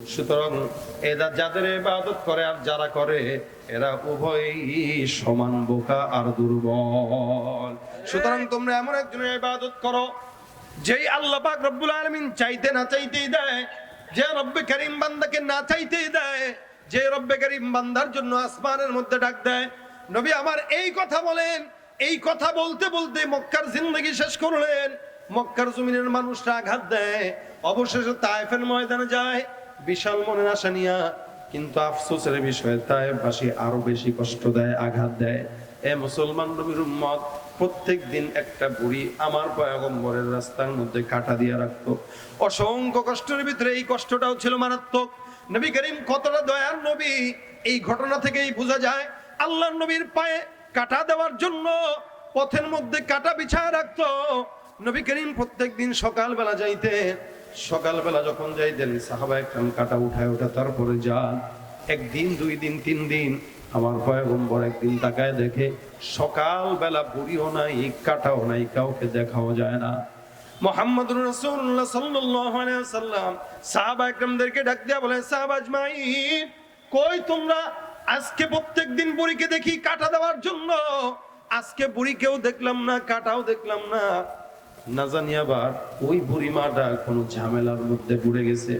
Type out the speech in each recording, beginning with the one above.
সুতরাং এরা যাদের ইবাদত করে আর যারা করে, এরা উভয়ই সমান বোকা আর দুর্বল। সুতরাং তোমরা এমন একজনের ইবাদত করো, যেই আল্লাহ পাক রব্বুল আলামিন চাইতে না চাইতেই দেয়, যে রব্বে করিম বান্দাকে না চাইতেই দেয়, যে রব্বে করিম বান্দার জন্য আসমানের মধ্যে ডাক দেয়। নবী আমার এই কথা বলেন, এই কথা বলতে বলতে মক্কার জিন্দগি শেষ করলেন। মক্কার জমিনের মানুষরা আঘাত দেয়, অবশেষে তায়েফের ময়দানে যায়। বিশাল মনের আশা নিয়া কিন্তু আফসোসের বিষয়, তাই তায়েফবাসী আরও বেশি কষ্ট দেয়, আঘাত দেয়। এ মুসলমান নবীর উম্মত, প্রত্যেক দিন একটা বুড়ি আমার পয়গম্বরের রাস্তার মধ্যে কাটা দিয়ে রাখতো। অসংখ্য কষ্টের ভিতরে এই কষ্টটাও ছিল মারাত্মক। নবী করিম কতটা দয়ার নবী, এই ঘটনা থেকেই বোঝা যায় আল্লাহ নবীর পায়ে কাটা দেওয়ার জন্য পথের মধ্যে কাটা বিছায় রাখতো। নবী করিম প্রত্যেক দিন সকালবেলা যাইতে সকালবেলা যখন যাইতেন সাহাবা একখান কাটা উঠায় ওঠা তারপরে যান। একদিন, দুই দিন, তিন দিন আমার পয়গম্বর একদিন তাকায় দেখে সকালবেলা বুড়িও নাই, কাটাও নাই, কাউকে দেখাও যায় না। মোহাম্মদ আলাইহি সাল্লাম সাহাবা একরামদেরকে ডাক দিয়া বলেন সাহাবা আজমাইন, কই তোমরা? আজকে প্রত্যেক দিন বুড়িকে দেখি কাটা দেওয়ার জন্য। আজকে বুড়িকেও দেখলাম না, কাটাও দেখলাম না। না জানি আবার ওই বুড়িমাটা কোনো ঝামেলার মধ্যে পড়ে গেছে।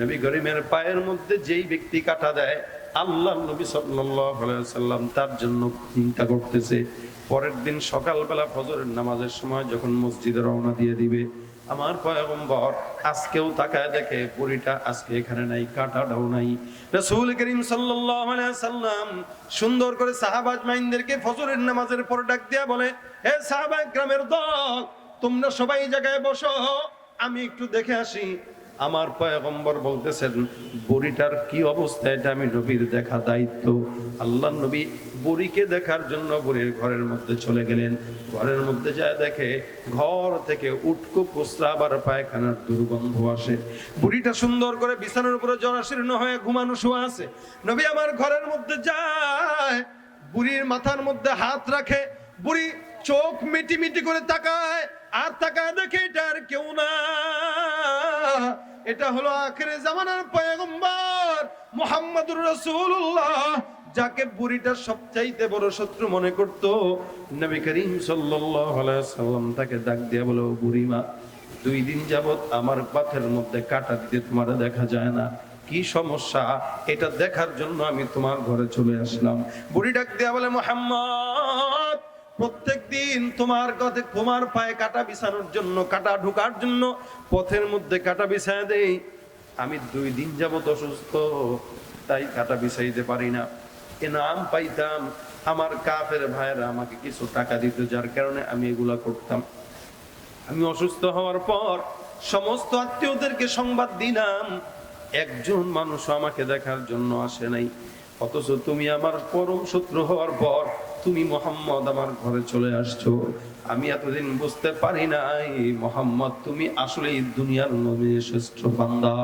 নবী করিমের পায়ের মধ্যে যেই ব্যক্তি কাটা দেয়, আল্লাহ নবী সাল্লাম তার জন্য চিন্তা করতেছে। পরের দিন সকালবেলা ফজরের নামাজের সময় যখন মসজিদে রওনা দিয়ে দিবে, আমার পয়গম্বর আজকেও তাকায় দেখে পুরীটা আজকে এখানে নাই, কাটাটাও নাই। রাসূল করিম সাল্লাল্লাহু আলাইহি সাল্লাম সুন্দর করে সাহাবাজ মাইনদেরকে ফজরের নামাজের পর ডাক দিয়া বলে হে সাহাবা গ্রামের দল তোমরা সবাই জায়গায় বসো। আমি একটু দেখে আসি। আমার পয়গম্বর বলতেছেন, বুড়িটার কি অবস্থা এটা আমি নবীর দেখা দায়িত্ব। আল্লাহ নবী বুড়িকে দেখার জন্য বুড়ির ঘরের মধ্যে চলে গেলেন। ঘরের মধ্যে যায় দেখে ঘর থেকে উটকো প্রস্রাব আর পায়খানার দুর্গন্ধ আসে। বুড়িটা সুন্দর করে বিছানার উপরে জরাশীর্ণ হয়ে ঘুমানো শোয়া আছে। নবী আমার ঘরের মধ্যে যায়, বুড়ির মাথার মধ্যে হাত রাখে। বুড়ি চোখ মিটি মিটি করে তাকায়, আর তাকায় দেখে এটা আর কেউ না। এটা হলো আখেরে জামানার পয়গম্বর মুহাম্মদুর রাসূলুল্লাহ, যাকে বুড়িটা সবচাইতে বড় শত্রু মনে করত। নবী করিম সাল্লাম তাকে ডাক দিয়ে বলো বুড়িমা, দুই দিন যাবত আমার পাথের মধ্যে কাটা দিতে তোমার দেখা যায় না। কি সমস্যা? এটা দেখার জন্য আমি তোমার ঘরে চলে আসলাম। বুড়ি ডাক দিয়া বলে, মোহাম্মদ প্রত্যেক দিন তোমার কথা তোমার পায়ে কাটা বিছানোর জন্য, কাটা ঢোকার জন্য পথের মধ্যে কাটা বিছায় দেই। আমি দুই দিন যাবত অসুস্থ, তাই কাটা বিছাইতে পারি না। এনাম পাইতাম, আমার কাফের ভাইয়েরা আমাকে কিছু টাকা দিত, যার কারণে আমি এগুলা করতাম। আমি অসুস্থ হওয়ার পর সমস্ত আত্মীয়দেরকে সংবাদ দিলাম, একজন মানুষ আমাকে দেখার জন্য আসে নাই। অথচ তুমি আমার পরম শত্রু হওয়ার পর তুমি মোহাম্মদ আমার ঘরে চলে আসছো। আমি এতদিন বুঝতে পারি নাই, মোহাম্মদ, তুমি আসলে দুনিয়ার নবীর শ্রেষ্ঠ বান্দা।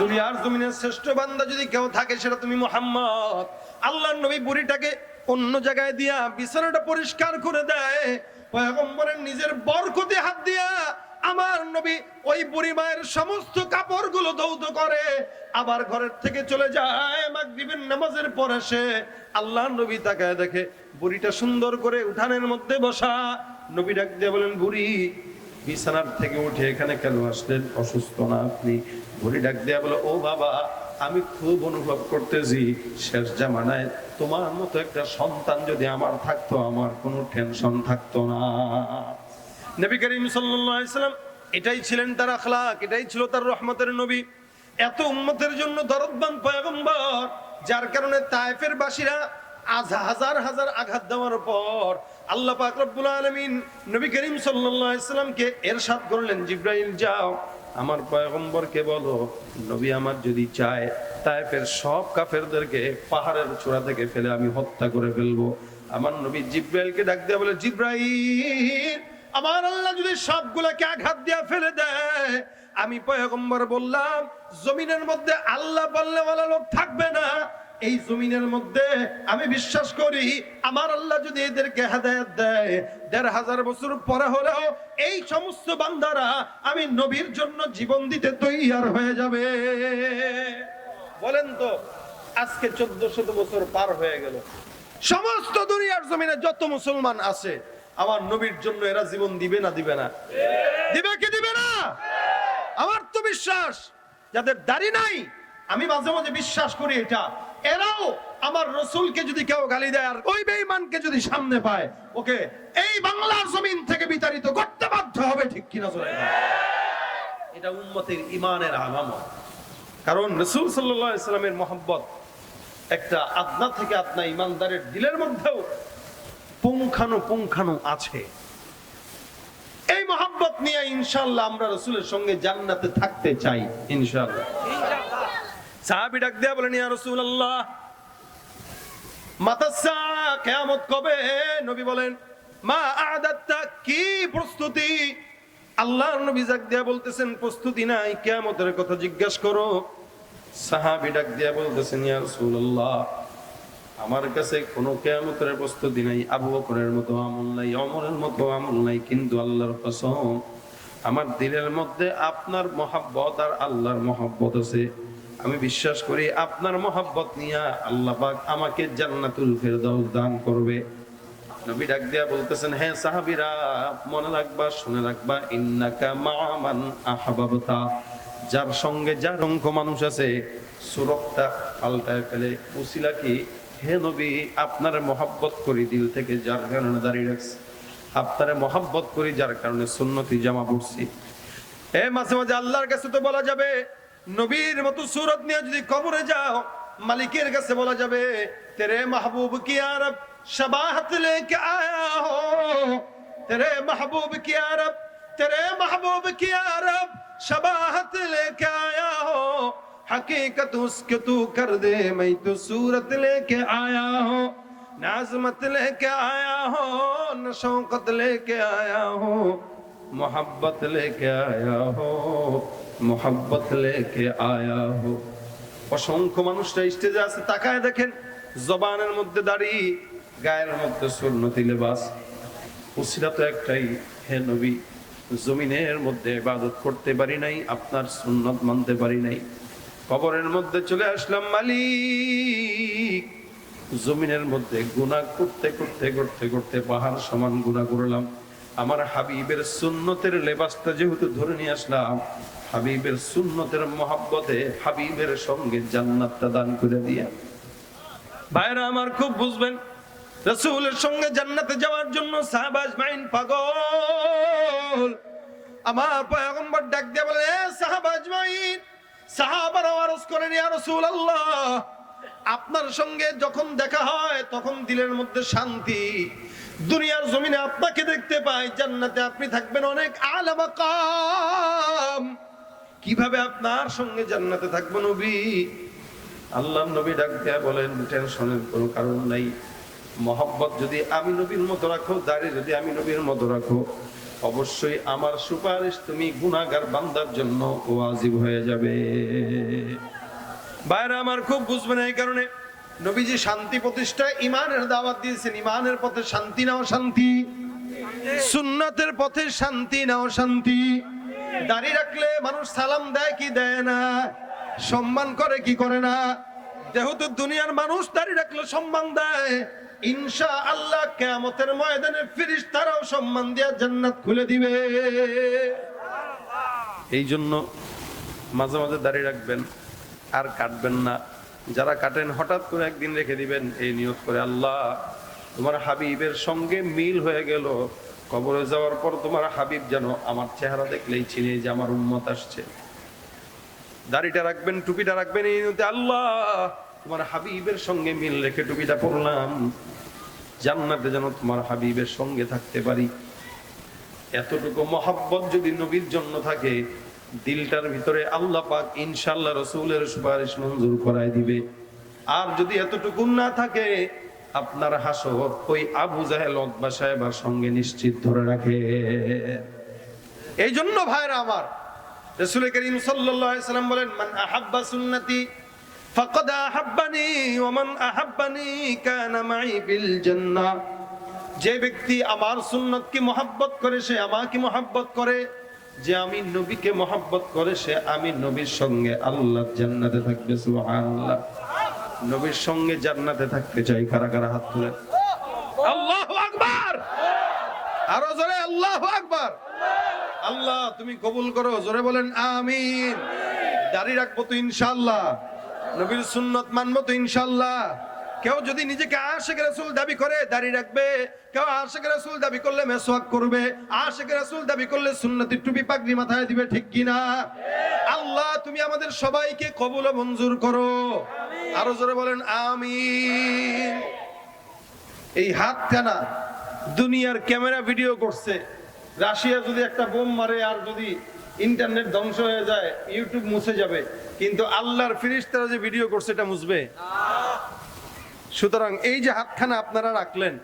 দুনিয়ার জমিনের শ্রেষ্ঠ বান্দা যদি কেউ থাকে, সেটা তুমি মোহাম্মদ। আল্লাহর নবী বুড়িটাকে অন্য জায়গায় দিয়া বিছানাটা পরিষ্কার করে দেয়, পয়গম্বরের নিজের বরকতে হাত দিয়া আমার নবী ওই বুড়ি মায়ের সমস্ত কাপড়গুলো ধৌত করে আবার ঘরের থেকে চলে যায় নামাজের পর এসে আল্লাহ নবী তাকায় দেখে, বুড়িটা সুন্দর করে উঠানের মধ্যে বসা। নবী ডাক দিয়ে বলেন, বুড়ি, বিছানার থেকে উঠে এখানে কেন আসলেন? অসুস্থ না আপনি? বুড়ি ডাক দেয়া বলে, ও বাবা, আমি খুব অনুভব করতেছি, শেষ জামানায় তোমার মতো একটা সন্তান যদি আমার থাকতো, আমার কোনো টেনশন থাকতো না। নবী করিম সাল্লাম এটাই ছিলেন তার আখলাক, এটাই ছিল তার রহমতের নবী। এত উম্মতের জন্য দরদবান পয়গম্বর, যার কারণে তায়েফের বাসীরা আজ হাজার হাজার আঘাত দেওয়ার পর আল্লাহ পাক রব্বুল আলামিন নবী করিম সাল্লাল্লাহু আলাইহি সাল্লামকে করলেন, জিব্রাইল যাও, আমার পয়গম্বরকে বলো, নবী আমার যদি চায় তায়েফের সব কাফেরদেরকে পাহাড়ের চূড়া থেকে ফেলে আমি হত্যা করে ফেলব। আমার নবী জিব্রাইলকে ডাক দেয়া বলে, জিব্রাইল! আমার আল্লাহ যদি সবগুলোকে আঘাত দিয়া ফেলে দেয়, আমি পয়গম্বর বললাম, জমিনের মধ্যে আল্লাহ বললে বলা লোক থাকবে না। এই জমিনের মধ্যে আমি বিশ্বাস করি, আমার আল্লাহ যদি এদেরকে হেদায়েত দেয়, দেড় হাজার বছর পরে হলেও এই সমস্ত বান্দারা আমি নবীর জন্য জীবন দিতে তৈয়ার হয়ে যাবে। বলেন তো, আজকে চোদ্দ শত বছর পার হয়ে গেল। সমস্ত দুনিয়ার জমিনে যত মুসলমান আছে আমার নবীর জন্য এরা জীবন দিবে না দিবে না? দিবে কি দিবে না? আমার তো বিশ্বাস যাদের দাড়ি নাই আমি মাঝে মাঝে বিশ্বাস করি এটা। এরাও আমার রসুলকে যদি কেউ গালি দেয় আর ওই বেঈমানকে যদি সামনে পায় ওকে এই বাংলার জমিন থেকে বিতাড়িত করতে বাধ্য হবে ঠিক কিনা বলেন? এটা উম্মতের ইমানের আলামত। কারণ রসুল সাল্লাহ ইসলামের মোহাম্মত একটা আদনা থেকে আদনা ইমানদারের দিলের মধ্যেও পুঙ্খানু পুঙ্খানু আছে। এই মোহাম্মত নিয়ে ইনশাল্লাহ আমরা রসুলের সঙ্গে জান্নাতে থাকতে চাই ইনশাল্লাহ সাহাবি ডাক দেয়া বলেন ইয়া রাসূলুল্লাহ মাতাসা কিয়ামত কবে? নবী বলেন মা আদাত্তা কি প্রস্তুতি? আল্লাহর নবী ডাক দেয়া বলতেছেন প্রস্তুতি নাই কিয়ামতের কথা জিজ্ঞাসা করো। সাহাবি ডাক দেয়া বলতেছেন ইয়া রাসূলুল্লাহ আমার কাছে কোনো কেয়ামতের প্রস্তুতি নাই, আবু বকরের মতো আমল নাই অমরের মতো আমল নাই, কিন্তু আল্লাহর কসম, আমার দিলের মধ্যে আপনার মহাব্বত আর আল্লাহর মহাব্বত আছে। আমি বিশ্বাস করি আপনার মহাব্বত নিয়ে আল্লাহ পাক আমাকে জান্নাতুল ফেরদাউস দান করবে। নবী ডাক দিয়া বলতেছেন হ্যাঁ সাহাবীরা, মনে রাখবা, শুনে রাখবা, ইন্নাকা মামান আহাবাবতা। যার সঙ্গে যার অঙ্ক মানুষ আছে, সুরতটা পাল্টায় ফেলে, উসিলা কি? হে নবী, আপনার মহাব্বত করি, দিল থেকে যার কারণে দাঁড়িয়ে রাখছি। আপনারে মহাব্বত করি, যার কারণে সুন্নতি জামা পড়ছি। এ মাঝে মাঝে আল্লাহর কাছে তো বলা যাবে, নবীর মতো সুরত নিয়ে যদি কবরে যাও, মালিকের কাছে বলা যাবে, তেরে মাহবুব কি আরব সবাহত লেকে আয়া হো? তেরে মাহবুব কি আরব তেরে মাহবুব কি আরব সবাহত লেকে আয়া হো? हकीकत उसके तू कर दे मैं तो सूरत लेके आया हो नाजमत लेके आया हो न शौकत लेके आया हो मोहब्बत लेके आया हो मोहब्बत लेके आया हो অসংখ্য মানুষরা স্টেজে আছে তাকায় দেখেন জবানের মধ্যে দাড়ি গায়ের মধ্যে সুন্নতি লেবাস উসিরা তো একটাই হে নবী জমিনের মধ্যে ইবাদত করতে পারি নাই আপনার সুন্নত মানতে পারি নাই কবরের মধ্যে চলে আসলাম মালিক। জমিনের মধ্যে গুনাহ করতে করতে করতে করতে পাহাড় সমান গুনাহ করলাম। আমার হাবিবের সুন্নতের লেবাসটা যেহেতু ধরে নিয়ে আসলাম, হাবিবের সুন্নতের মহাব্বতে হাবিবের সঙ্গে জান্নাতটা দান করে দিয়া। ভাইরা আমার খুব বুঝবেন, রসুলের সঙ্গে জান্নাতে যাওয়ার জন্য সাহাবাজ মাইন পাগল। আমার পয়গম্বর ডাক দিয়ে বলে, "এ সাহাবাজ মাইন আপনার সঙ্গে যখন দেখা হয়, তখন দিলের মধ্যে শান্তি। দুনিয়ার জমিনে আপনাকে দেখতে পাই, জান্নাতে আপনি থাকবেন অনেক আলা মাকাম। কীভাবে আপনার সঙ্গে জান্নাতে থাকব নবী? আল্লাহ নবী ডাক দেয়া বলেন, টেনশনের কোনো কারণ নাই। মহব্বত যদি আমি নবীর মতো রাখো, দাড়ি যদি আমি নবীর মতো রাখো অবশ্যই আমার সুপারিশ তুমি গুনাহগার বান্দার জন্য ওয়াজিব হয়ে যাবে। বাইরে আমার খুব বুঝবেন এই কারণে নবীজি শান্তি প্রতিষ্ঠায় ইমানের দাওয়াত দিয়েছেন। ইমানের পথে শান্তি নাও শান্তি, সুন্নাতের পথে শান্তি নাও শান্তি। দাড়ি রাখলে মানুষ সালাম দেয় কি দেয় না, সম্মান করে কি করে না? যেহেতু দুনিয়ার মানুষ দাড়ি রাখলে সম্মান দেয় ইনশা আল্লাহ কেয়ামতের ময়দানে ফিরিস তারাও সম্মান দিয়া জান্নাত খুলে দিবে। এই জন্য মাঝে মাঝে দাড়ি রাখবেন, আর কাটবেন না। যারা কাটেন, হঠাৎ করে একদিন রেখে দিবেন, এই নিয়ত করে আল্লাহ, তোমার হাবিবের সঙ্গে মিল হয়ে গেল। কবরে যাওয়ার পর তোমার হাবিব যেন আমার চেহারা দেখলেই চিনে যে আমার উন্মত আসছে। দাড়িটা রাখবেন, টুপিটা রাখবেন, এই নিয়তে আল্লাহ তোমার হাবিবের সঙ্গে মিল রেখে টুপিটা পরলাম জান্নাতে যেন তোমার হাবিবের সঙ্গে থাকতে পারি। এতটুকু মহাব্বত যদি নবীর জন্য থাকে, দিলটার ভিতরে আল্লাহ পাক ইনশাল্লাহ রসুলের সুপারিশ মঞ্জুর করাই দিবে। আর যদি এতটুকু না থাকে, আপনার হাসর ওই আবু জাহেল অকবা সাহেবার সঙ্গে নিশ্চিত ধরে রাখে। এই জন্য ভাইরা আমার, রসুল করিম সাল্লাম বলেন, মান আহাব্বা সুন্নতি আহাব্বানি ওয়া মান আহাব্বানি কানা মাই ফিল যে ব্যক্তি আমার সুন্নতকে মহাব্বত করে, সে আমাকে মহাব্বত করে। যে আমি নবীকে মহাব্বত করে, সে আমি নবীর সঙ্গে আল্লাহ জান্নাতে থাকবে, সুবহানাল্লাহ। নবীর সঙ্গে জান্নাতে থাকতে চাই, কারা কারা হাত তুলেন আল্লাহু আকবার! আরও জোরে, আল্লাহু আকবার! আল্লাহ, তুমি কবুল করো, জোরে বলেন, আমিন। দাড়ি রাখব তো ইনশাআল্লাহ। নবীর সুন্নত মানবো তো ইনশাল্লাহ কেউ যদি নিজেকে আশেক রাসুল দাবি করে, দাড়ি রাখবে। কেউ আশেক রাসুল দাবি করলে মেসওয়াক করবে। আশেক রাসুল দাবি করলে সুন্নতি টুপি পাগড়ি মাথায় দিবে, ঠিক কিনা আল্লাহ, তুমি আমাদের সবাইকে কবুল মঞ্জুর করো। আরও জোরে বলেন আমি এই হাত টানা দুনিয়ার ক্যামেরা ভিডিও করছে। রাশিয়া যদি একটা বোম মারে আর যদি ইন্টারনেট ধ্বংস হয়ে যায় ইউটিউব মুছে যাবে, কিন্তু আল্লাহর ফিরিস্তারা যে ভিডিও করছে এটা মুছবে। সুতরাং এই যে হাতখানা আপনারা রাখলেন,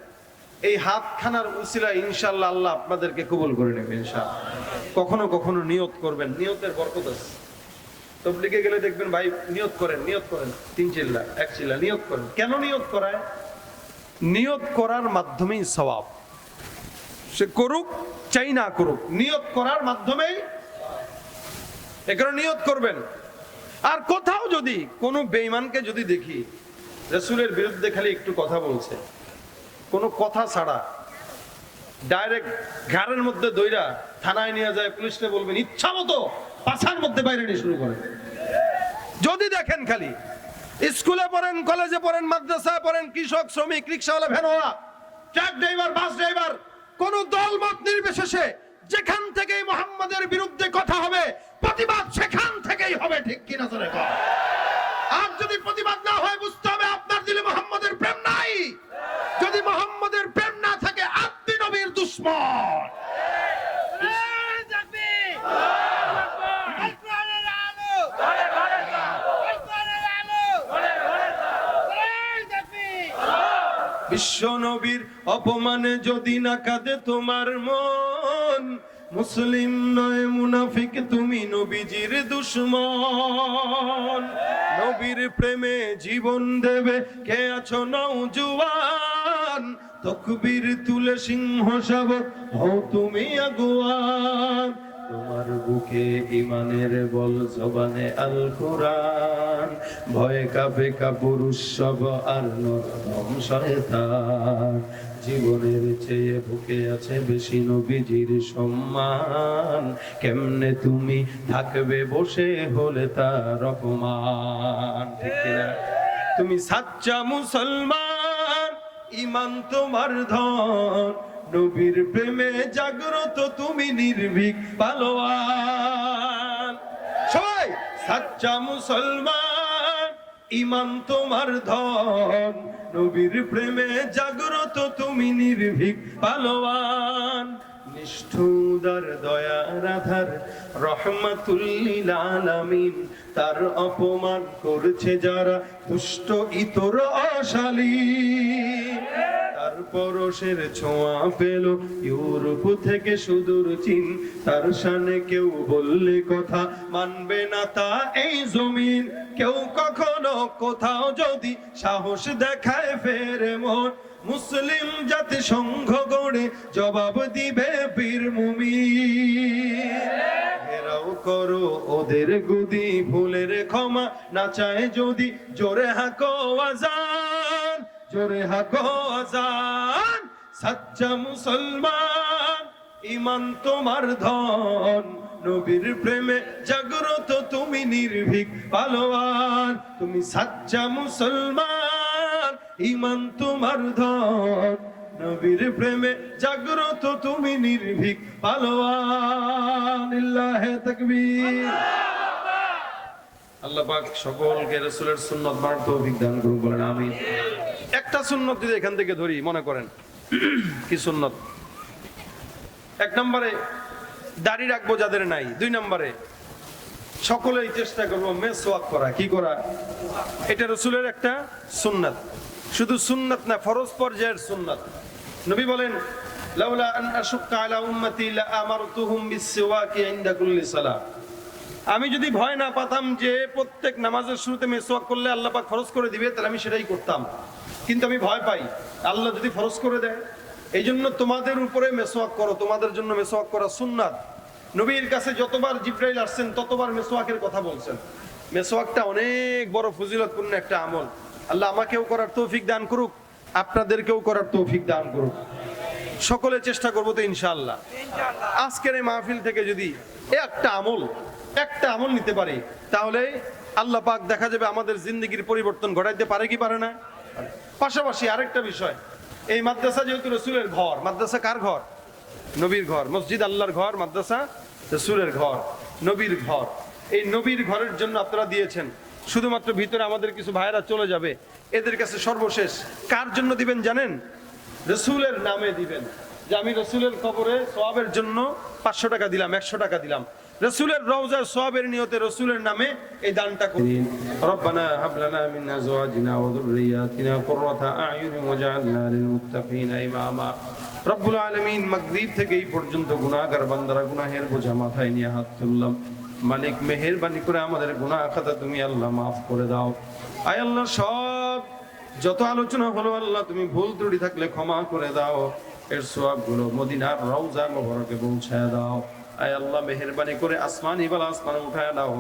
এই হাতখানার উসিলা ইনশাল্লাহ আল্লাহ আপনাদেরকে কবুল করে নেবে ইনশাআল্লাহ। কখনো কখনো নিয়ত করবেন, নিয়তের বরকত আছে। তবলিগে গেলে দেখবেন, ভাই, নিয়ত করেন নিয়ত করেন। তিন চিল্লা, এক চিল্লা, নিয়ত করেন। কেন নিয়ত করায়? নিয়ত করার মাধ্যমেই সওয়াব। সে করুক, চাই না করুক, নিয়ত করার মাধ্যমেই এখানে নিয়ত করবেন। আর কোথাও যদি কোনো বেঈমানকে যদি দেখি, রসুলের বিরুদ্ধে খালি একটু কথা বলছে, কোনো কথা ছাড়া, ডাইরেক্ট ঘাড়ের মধ্যে দইরা থানায় নিয়ে যায়, পুলিশকে বলবেন, ইচ্ছা মতো পাছার মধ্যে বাইরে নিয়ে শুরু করেন। যদি দেখেন খালি, স্কুলে পড়েন, কলেজে পড়েন, মাদ্রাসায় পড়েন, কৃষক, শ্রমিক, রিক্সাওয়ালা, ভ্যানওয়ালা, ট্রাক ড্রাইভার, বাস ড্রাইভার, কোন দল মত নির্বিশেষে যেখান থেকেই মোহাম্মদের বিরুদ্ধে কথা হবে প্রতিবাদ সেখান থেকেই হবে ঠিক কিনা জোরে আর যদি প্রতিবাদ না হয় বুঝতে হবে আপনার দিলে মোহাম্মদের প্রেম নাই। যদি মোহাম্মদের প্রেম না থাকে আপনি নবীর দুশ্মন। বিশ্ব নবীর অপমানে যদি না কাঁদে তোমার মন মুসলিম নয়, মুনাফিক তুমি নবীজির দুশ্মন। নবীর প্রেমে জীবন দেবে, কে আছো নৌজুয়ান তকবীর তুলে সিংহ শাবক হও তুমি আগুয়ান। তোমার বুকে ইমানের বল জবানে আল কোরআন ভয়ে কাপে কাপুরুষ সব আর নরম শয়তান। জীবনের চেয়ে বুকে আছে বেশি নবীজির সম্মান। কেমনে তুমি থাকবে বসে হলে তার অপমান? ঠিক কিনা? তুমি সাচ্চা মুসলমান, ইমান তোমার ধন। নবীর প্রেমে জাগ্রত তুমি নির্ভীক পালোয়ান। সবাই সাচ্চা মুসলমান ইমান তোমার ধন। নবীর প্রেমে জাগ্রত তুমি নির্ভীক পালোয়ান। নিষ্ঠুদার দয়া রাধার রহমাতুল্লিল আলামিন। তার অপমান করছে যারা দুষ্ট, ইতর অশালী পরশের ছোঁয়া পেল। ইউরোপ থেকে সুদূর চীন, তার সানে কেউ বললে কথা মানবে না তা এই জমিন। কেউ কখনো কোথাও যদি সাহস দেখায় ফেরে মন। মুসলিম জাতি সংঘ গড়ে জবাব দিবে বীর মুমিন। ঘেরাও করো ওদের গুদি, ভুলের ক্ষমা না চায় যদি জোরে হাকো আজান। জোরে হাকো আজান সাচ্চা মুসলমান, ইমান তোমার ধন। নবীর প্রেমে জাগ্রত তুমি নির্ভীক পালোয়ান। তুমি সাচ্চা মুসলমান, ইমান তোমার ধন। নবীর প্রেমে জাগ্রত তুমি নির্ভীক পালোয়ান। ইল্লাহে তাকবীর। আল্লাহ পাক সকলকে রাসূলের সুন্নাত মানার তৌফিক দান করুন বলেন আমিন। একটা সুন্নত যদি এখান থেকে ধরি, মনে করেন। কি সুন্নত? এক নম্বরে, দাড়ি রাখব যাদের নাই। দুই নম্বরে, সকলেই চেষ্টা করব মেসওয়াক করা। কি করা? এটা রসুলের একটা সুন্নাত। শুধু সুন্নাত না, ফরজ পর্যায়ের সুন্নাত। নবী বলেন লা আমি যদি ভয় না পাতাম যে প্রত্যেক নামাজের শুরুতে মেসোয়াক করলে আল্লাহ খরচ করে দিবে, তাহলে আমি সেটাই করতাম। কিন্তু আমি ভয় পাই। আল্লাহ যদি খরচ করে দেয়। এই জন্য তোমাদের উপরে মেসোয়াক করো তোমাদের জন্য মেসোয়াক করা সুন্নাত। নবীর কাছে যতবার জিব্রাইল আসছেন ততবার মেসোয়াকের কথা বলছেন। মেসোয়াকটা অনেক বড় ফজিলতপূর্ণ একটা আমল। আল্লাহ আমাকেও করার তৌফিক দান করুক আপনাদেরকেও করার তৌফিক দান করুক। সকলে চেষ্টা করব তো ইনশাআল্লাহ। আজকের এই মাহফিল থেকে যদি একটা আমল একটা আমল নিতে পারি তাহলে আল্লাহ পাক দেখা যাবে আমাদের জিন্দগির পরিবর্তন ঘটাইতে পারে কি পারে না? পাশাপাশি আরেকটা বিষয়, এই মাদ্রাসা যেহেতু রসুলের ঘর, মাদ্রাসা কার ঘর? নবীর ঘর, মসজিদ আল্লাহর ঘর, মাদ্রাসা রসুলের ঘর, নবীর ঘর। এই নবীর ঘরের জন্য আপনারা দিয়েছেন, শুধুমাত্র ভিতরে আমাদের কিছু ভাইরা চলে যাবে, এদের কাছে সর্বশেষ, কার জন্য দিবেন জানেন? রসুলের নামে দিবেন। যে আমি রসুলের কবরে সোয়াবের জন্য পাঁচশো টাকা দিলাম, একশো টাকা দিলাম। রসুলের রওজার সবের নিয়তে রসুলের নামে এই দানটা করুন। রব্বানা হাব লানা মিন আজওয়াজিনা ওয়া যুররিয়াতিনা কুররাতা আ'ইউন ওয়াজ'আলনা লিল মুত্তাকিনা ইমামা। রব্বুল আলামিন মাগরিব থেকে এই পর্যন্ত গুনাহগার বান্দারা গুনাহের বোঝা মাথায় নিয়ে হাত তুললাম। মালিক মেহেরবানি করে আমাদের গুনাহ খাতা তুমি আল্লাহ maaf করে দাও। আয় আল্লাহ, সব যত আলোচনা হলো আল্লাহ, তুমি ভুল ত্রুটি থাকলে ক্ষমা করে দাও। এর সওয়াবগুলো মদিনার রওজা মোবারকে পৌঁছায় দাও। আয় আল্লাহ, মেহরবানি করে আসমান ইবালা আসমান উঠায় দাও,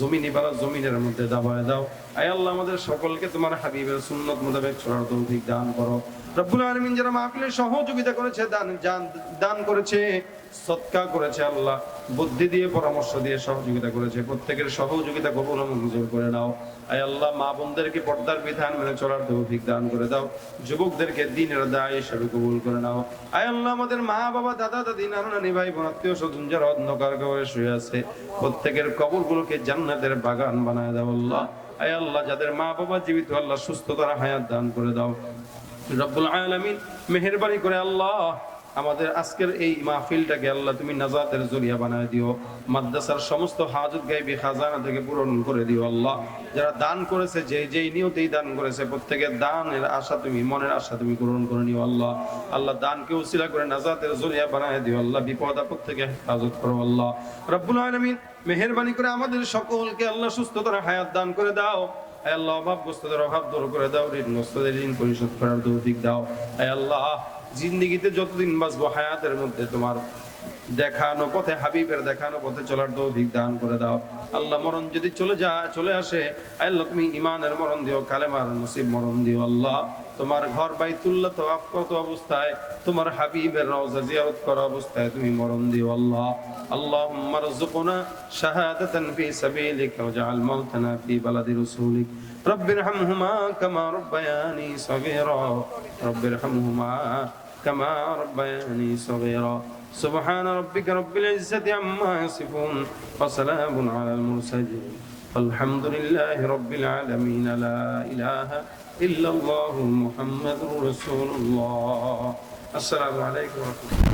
জমিন ইবালা জমিনের মধ্যে দাবায় দাও। আয় আল্লাহ, আমাদের সকলকে তোমার হাবিবের সুন্নত মোতাবেক ছড়ার তৌফিক দান করো। রব্বুল আলামিন যারা মাহফিলের সহযোগিতা করেছে, দান দান করেছে সৎকা করেছে আল্লাহ, বুদ্ধি দিয়ে পরামর্শ দিয়ে সহযোগিতা করেছে, প্রত্যেকের সহযোগিতা কবুল মঞ্জুর করে নাও। আয় আল্লাহ, মা বোনদেরকে পর্দার বিধান মেনে চলার তৌফিক দান করে দাও, যুবকদেরকে দিনের দায় হিসেবে কবুল করে নাও। আয় আল্লাহ, আমাদের মা, বাবা, দাদা, দাদি নানা, ভাই, বোন, আত্মীয় স্বজন যারা অন্ধকার কবরে শুয়ে আছে, প্রত্যেকের কবরগুলোকে জান্নাতের বাগান বানায় দাও আল্লাহ। আয় আল্লাহ, যাদের মা, বাবা জীবিত, আল্লাহ সুস্থতার হায়াত দান করে দাও। রব্বুল আলামিন মেহেরবানি করে আল্লাহ আমাদের আজকের এই মাহফিলটাকে আল্লাহ তুমি নাজাতের জরিয়া বানায় দিও। মাদ্রাসার সমস্ত হাজত গাইবি খাজানা থেকে পূরণ করে দিও আল্লাহ। যারা দান করেছে, যে যেই নিয়তেই দান করেছে, প্রত্যেকের দানের আশা তুমি, মনের আশা তুমি পূরণ করে নিও আল্লাহ। আল্লাহ দানকে উসিলা করে নাজাতের জরিয়া বানায় দিও আল্লাহ। বিপদ আপদ থেকে হেফাজত করো আল্লাহ। রব্বুল আলামিন, মেহেরবানি করে আমাদের সকলকে আল্লাহ সুস্থতার হায়াত দান করে দাও। আল্লাহ, অভাবগ্রস্তদের অভাব দূর করে দাও, ঋণগ্রস্তদের ঋণ পরিশোধ করার তৌফিক দাও। আল্লাহ জিন্দিগিতে যতদিন বাঁচবো হায়াতের মধ্যে তোমার দেখানো পথে হাবিবের দেখানো পথে চলার তৌফিক দান করে দাও আল্লাহ মরণ যদি চলে যায় চলে আসে আয় আল্লাহ তুমি ইমানের মরণ দিও কালেমার নসিব মরণ দিও আল্লাহ তোমার ঘর বাইতুল্লাহ তওয়াফ কত অবস্থায় তোমার হাবিবের রওজা জিয়ারত করা অবস্থায় তুমি মরণ দিও আল্লাহ আল্লাহুম্মা রযুকনা শাহাদাতান ফি সাবিলিকা ওয়াজআল মাউতানা ফি বালাদি রাসূলিক رب ارحمهما كما ربياني صغيرا رب ارحمهما كما ربياني صغيرا. سبحان ربك رب العزة عما يصفون وسلام على المرسلين. والحمد لله رب العالمين. لا إله إلا الله محمد رسول الله. السلام عليكم ورحمة الله.